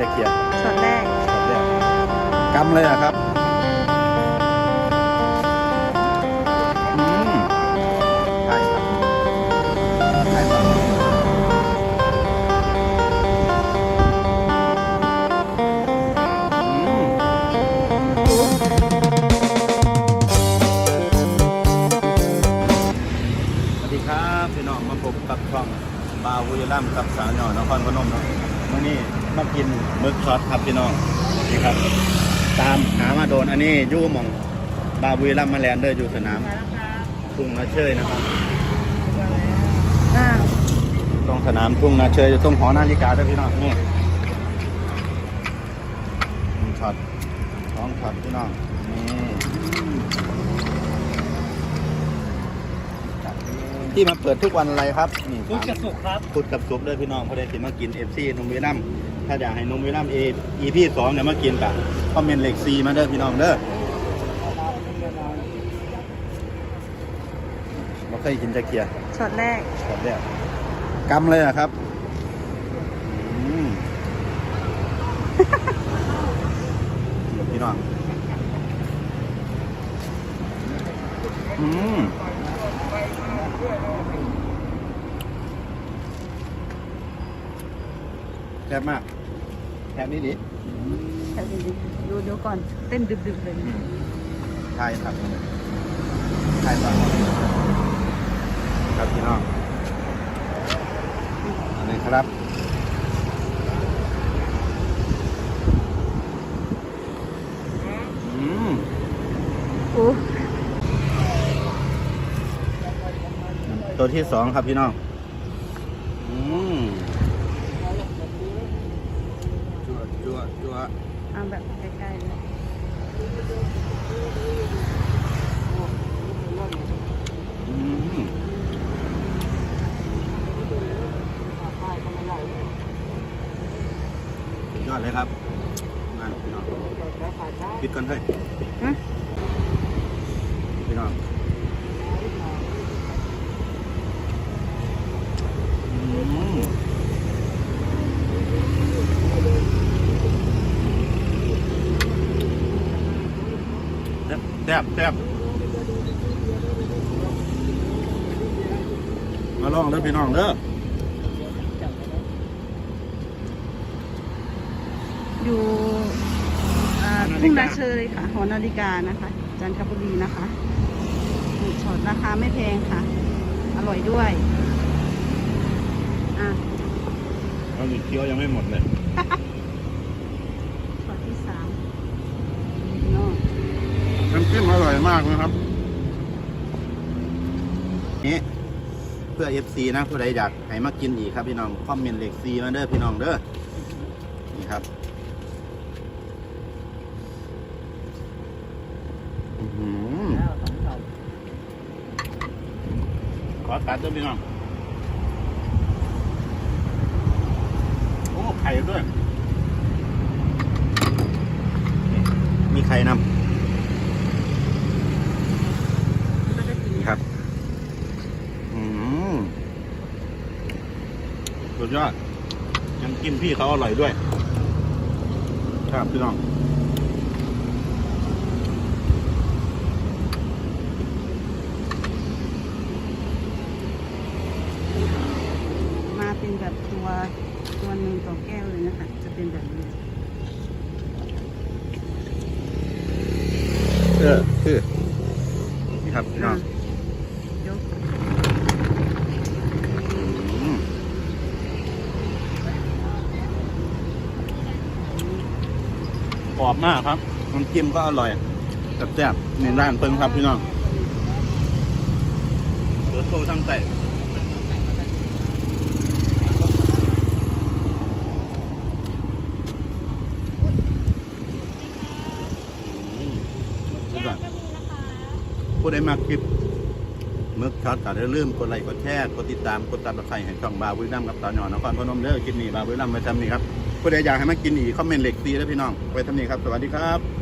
จะเกียร์ช็อตแรกแบบเนี้ยกำเลยอะครับอืมใช่ครับใช่ครับอืม สวัสดีครับพี่น้องมาพบกับช่องบาวุยล่ำกับสาวหน่อยนครพนมเนาะ วันนี้มากินหมึกช็อตครับพี่น้องนี่ครับ ตามหามาโดนอันนี้อยู่หมองบาบุยล่ำมาแลนเดอร์อยู่สนามทุ่งนาเชยนะครับอ้าวตรงสนามทุ่งนาเชยอยู่ตรงหอนาฬิกาด้วยพี่น้องนี่หนึ่งช็อตสองช็อตพี่น้องนี่ ที่มาเปิดทุกวันอะไรครับนี่พุธกับศุกร์ครับพุดกับซุปด้วยพี่น้องเพอได้สิมากินเอฟซีนมเวนัมถ้าอยากให้นมเวนัมเออีพีสองเนี่ยมากินกับคอมเมนต์เล็กซีมาเด้อพี่น้องเด้อมาเคยกินจะเกียร์ช็อตแรกแบบเนี้ยกำเลยอะครับอืมพี่น้องอืม แซ่บมากแซ่บนี่ดิแต่ดูดิดูเดี๋ยวก่อนเต้นดึกๆเลยใช่ครับใช่ครับครับพี่น้องอันนี้ครับอืมโอ้ ตัวที่สองครับพี่น้องอืมจั่วจั่วจั่วเอาแบบใกล้ๆเลยอืมยอดเลยครับนั่นพี่น้องปิดกันให้ฮะพี่น้องอืม แซ่บแซ่บแซ่บมาลองเด้อพี่น้องเด้ออยู่อ่าทุ่งนาเชยค่ะ หอนาฬิกานะคะ จันทบุรีนะคะหนึ่งช็อตราคาไม่แพงค่ะ อร่อยด้วยอะ เราอีกเคี้ยวยังไม่หมดเลย ช็อตที่สามเนาะ น้ มอร่อยมากนะครับนี่เพื่อ FC นะผู้ใดอยากให้มากินอีกครับพี่น้องคอมเมนต์เลขซีมาเด้อพี่น้องเด้อนี่ครับอขอตัดด้วยพี่น้องโอ้ไข่ด้วย มีไข่นำ นี่ครับ อืมสุ ดยอดยังกินพี่เขาอร่อยด้วย ครับพี่น้องมาเป็นแบบตัวตัวหนึ่งต่อแก้วเลยนะคะ จะเป็นแบบนี้เออคือนี่ครับพี่น้อง ยก อืม กรอบมากครับน้ำจิ้มก็อร่อยแซ่บๆในร้านเพิ่งครับพี่น้องเดือดโตทั้งใจอืมสุดยอดผู้ใดมาคลิปมึกช็อตก็อย่าลืมกดไลค์กดแชร์กดติดตามกดตับตะไคร้ให้ช่องบาวินัมกับตาหนอนนครพนมเด้อคลิปนี้บาวินัมไปทำนี่ครับ ผู้ใดอยากให้มากินอีกคอมเมนต์เหล็กตีแล้วพี่น้อง ไปทำนี่ครับ สวัสดีครับ